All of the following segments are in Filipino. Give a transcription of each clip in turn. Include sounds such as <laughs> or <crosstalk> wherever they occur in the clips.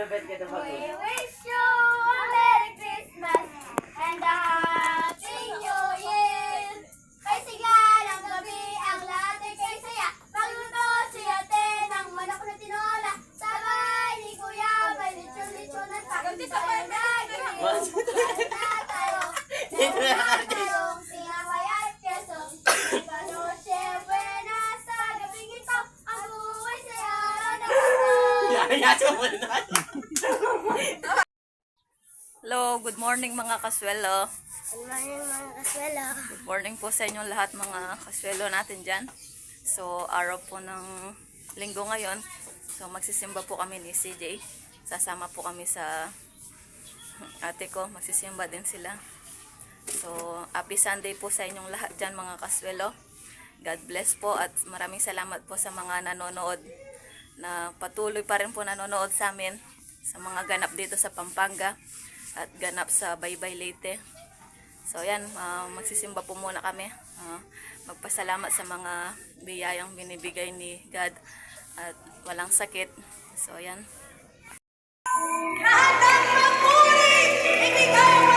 Elvet ka na Hello, good morning mga kaswelo. Good morning mga kaswelo. Good morning po sa inyong lahat mga kaswelo natin dyan. So, araw po ng linggo ngayon. So, magsisimba po kami ni CJ. Sasama po kami sa ate ko. Magsisimba din sila. So, happy Sunday po sa inyong lahat dyan mga kaswelo. God bless po at maraming salamat po sa mga nanonood na patuloy pa rin po nanonood sa amin sa mga ganap dito sa Pampanga at ganap sa Baybay Leyte. So yan, ah, magsisimba po muna kami. Ah, magpasalamat sa mga biyayang binibigay ni God at walang sakit. So yan. Lahat ng papuri, ibigay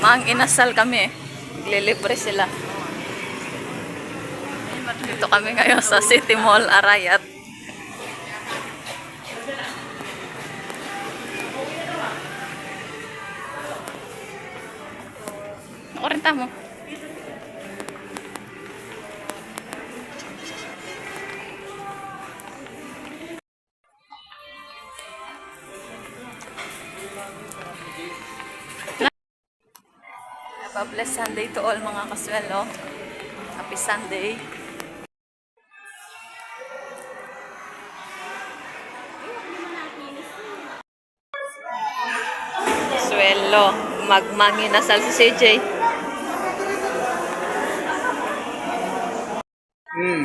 Mang inasal kami. Naglilibre sila. Dito kami ngayon sa City Mall, Arayat. Ako rin a blessed Sunday to all mga kaswelo. Happy Sunday. Swelo. Magmanginasal si CJ. Hmm.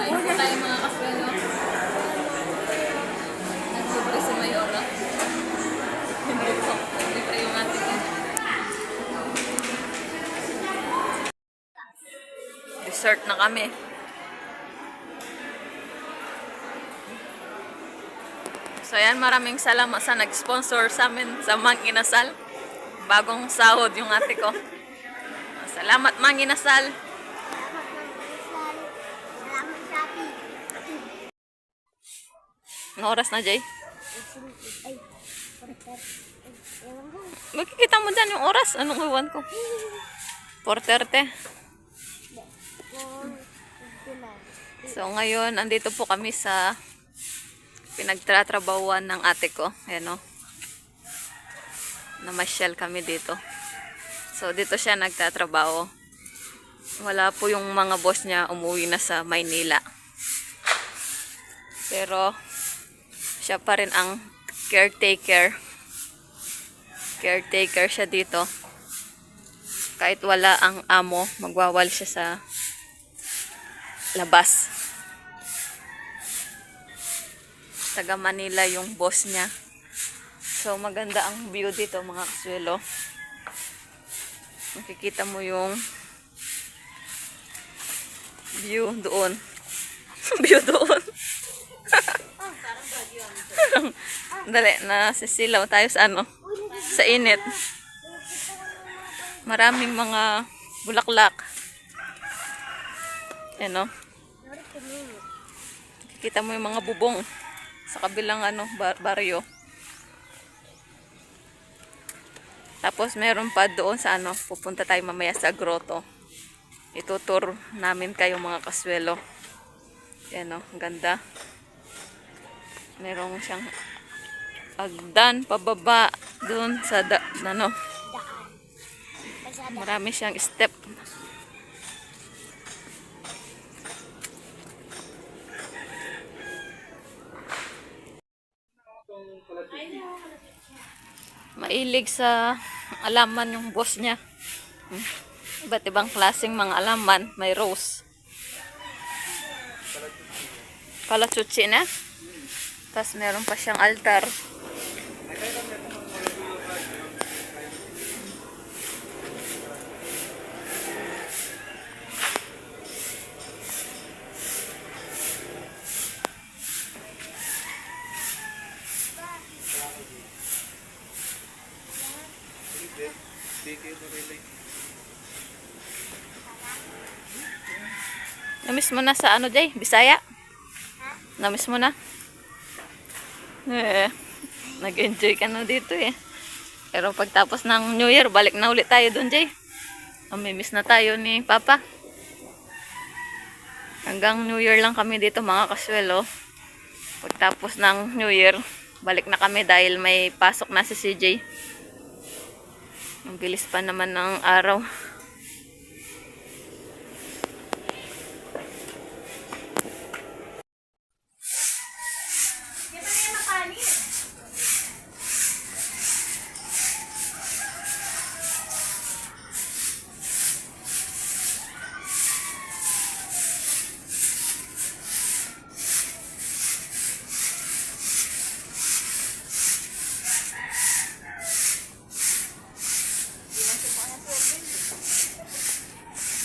Kain po tayo mga kaswelo. Dessert na kami. So yan, maraming salamat sa nag-sponsor sa amin sa Mang Inasal. Bagong sahod yung ate ko. Salamat Mang Inasal. Anong oras na, Jay? Makikita mo dyan yung oras. Anong iwan ko? 4.30. So ngayon, andito po kami sa pinagtratrabawan ng ate ko. Ayan o. Namasyal kami dito. So dito siya nagtatrabaho. Wala po yung mga boss niya umuwi na sa Maynila. Pero siya pa rin ang caretaker. Caretaker siya dito. Kahit wala ang amo, magwawal siya sa labas. taga Manila yung boss niya. So maganda ang view dito mga kaswelo. Makikita mo yung view doon. <laughs> view doon. <laughs> Dali, nasisilaw tayo sa ano? Sa init. Maraming mga bulaklak. Ano? Kita mo yung mga bubong sa kabilang ano, bar- baryo. Tapos meron pa doon sa ano, pupunta tayo mamaya sa grotto. Itutur namin kayo mga kaswelo. Yan o, ang ganda. Meron siyang agdan pababa doon sa da, ano, marami siyang step. Mailig sa alaman yung boss niya. Iba't ibang klaseng mga alaman. May rose. Kalachuchi na. Tapos meron pa siyang altar. Namiss mo na sa ano, Jay? Bisaya? Namiss mo na? Eh, nag-enjoy ka na dito eh. Pero pagtapos ng New Year, balik na ulit tayo doon, Jay. Mamimiss na tayo ni Papa. Hanggang New Year lang kami dito, mga kaswelo. Pagtapos ng New Year, balik na kami dahil may pasok na si CJ. Ang bilis pa naman ng araw.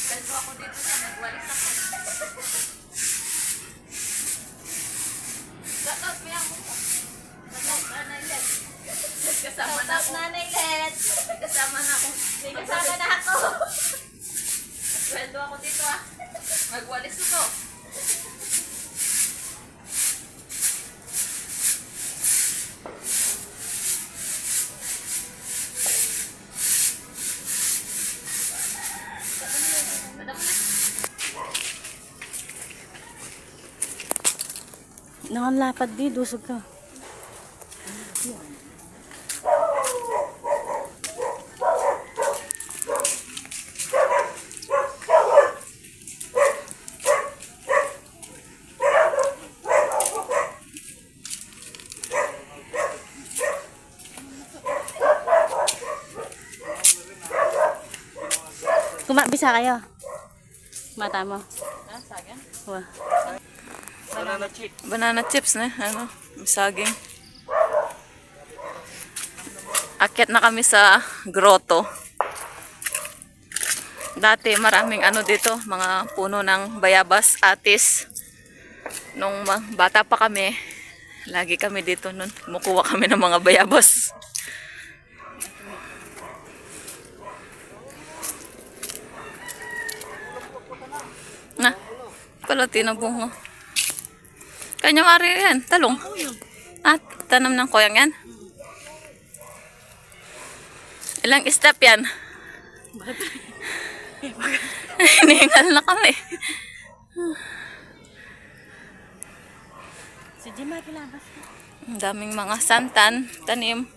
Kalbo ako dito sa nagwalis ako. Shoutout mo yan mo. Shoutout Nanay Let. Kasama na ako. Nanay Let. Kasama na ako. May kasama na ako. Sweldo ako dito ah. Magwalis ako. Nakalapad di, dusog ka. Kumabisa kayo. Mata mo. Ah, saging? Wah. Banana chips na, ano, may saging. Akyat na kami sa grotto. Dati maraming ano dito, mga puno ng bayabas, atis. Nung bata pa kami, lagi kami dito nun. Kumukuha kami ng mga bayabas. Na, pala tinabong kanya mari yan, talong. At tanam ng koyang yan. Ilang step yan? <laughs> Hinihingal na kami. Si Jima kilabas. Ang daming mga santan, tanim.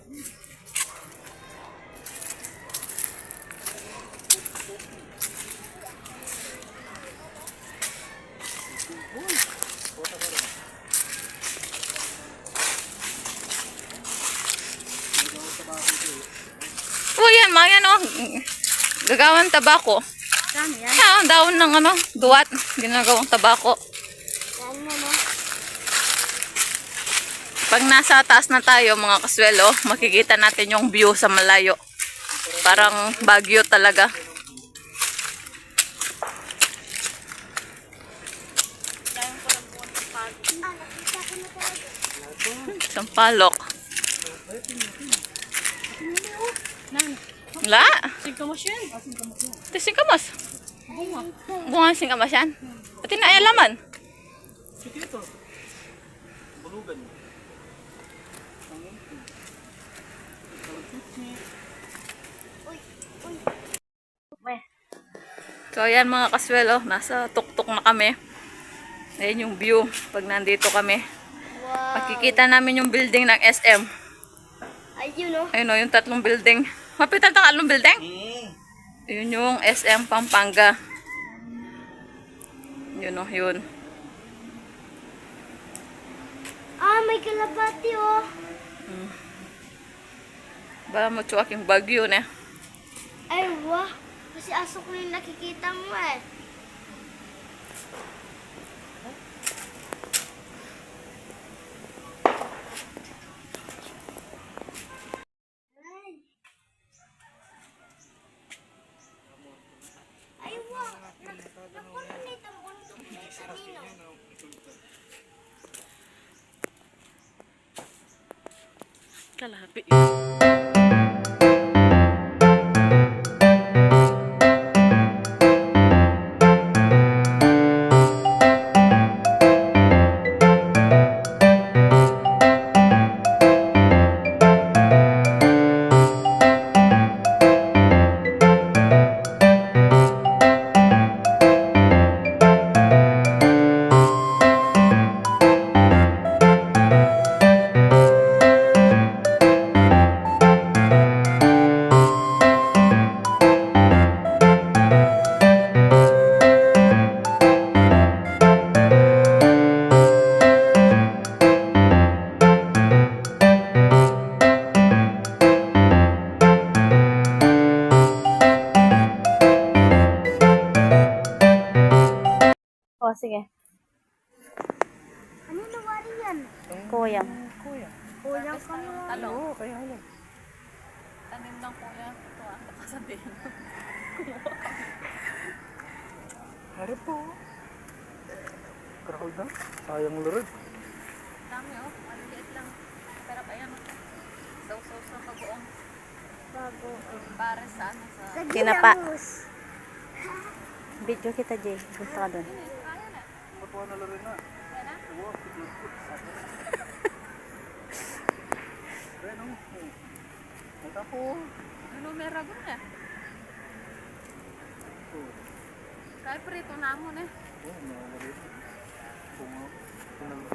Oh, yan, mga yan, oh. Gagawang tabako. Saan yan? Ang daon ng ano, duwat. Ginagawang tabako. Yan mo, no? Pag nasa taas na tayo mga kaswelo, makikita natin yung view sa malayo. Parang Baguio talaga. Sampalok. Wala. Singkamas yan. Ito singkamas. Bunga singkamas yan. Pati na ay laman. So ayan mga kaswelo, nasa tuktok na kami. Ayan yung view pag nandito kami. Wow. Makikita namin yung building ng SM. Ayun oh. Ayun o, yung tatlong building. Mapitan ang tatlong building? Yun yung SM Pampanga. Yun o, yun. Ah, may kalabati oh. Ba mo yung bagyo na. Ay, wah. Kasi aso ko yung nakikita mo eh. Kalabi. O, sige. Ano nawari yan? Kuyang. Kulang ka na. Ano? Tanim ng kuya. Ito ang kasabihin. Hari po. Crowd na. Sayang lurod. Dami oh. Maliit lang. Pero ayan. Saw-saw sa pag-uong. Bago. Para sa ano sa... Kinapa. Video kita, Jay. Gusto ka doon. Matuwa na lurod na. Pero, Ito po. Ano may ragon na? Kaya prito na mo na. Oh, mga lurod. Kung, kung